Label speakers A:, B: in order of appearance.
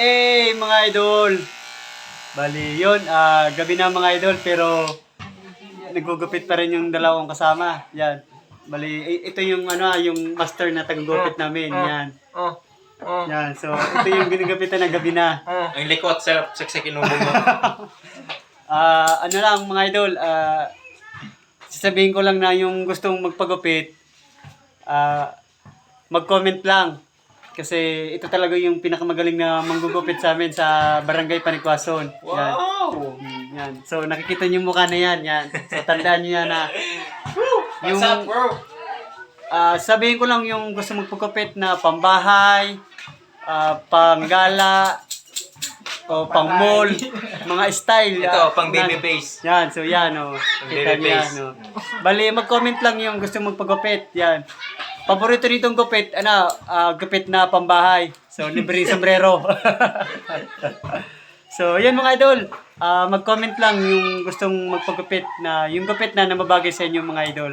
A: Eh, mga idol. Bali, yun. ah, gabi na mga idol, pero nagugupit pa rin yung dalawang kasama. Yan. Bali, ito yung ano, ah, yung master na tagagupit namin. Yan.
B: Oh, oh,
A: Yan. So, ito yung ginugupitan ng gabi na.
C: Ang likot sa saksik inubo mo.
A: Ah, ano lang mga idol, ah, sasabihin ko lang na yung gustong magpagupit, ah, mag-comment lang. Kasi ito talaga yung pinakamagaling na manggugupit sa amin sa Barangay Panikwason. Yan.
C: Wow!
A: Mm, yan. So nakikita niyo yung mukha na yan. yan. So tandaan niyo yan na
C: What's up, bro?
A: ah, sabihin ko lang yung gusto magpagupit na pambahay, ah, panggala, o pang mall, mga style.
C: Ito,
A: ah,
C: pang baby
A: na-
C: face.
A: Yan, so yan, oh. Kita
C: baby
A: niya,
C: face.
A: no. Bali, mag-comment lang yung gusto magpagupit. Yan. Paborito nitong gupit, ano, ah, gupit na pambahay. So, libre sombrero. so, yan mga idol. Ah, mag-comment lang yung gustong magpagupit na, yung gupit na namabagay sa inyo mga idol.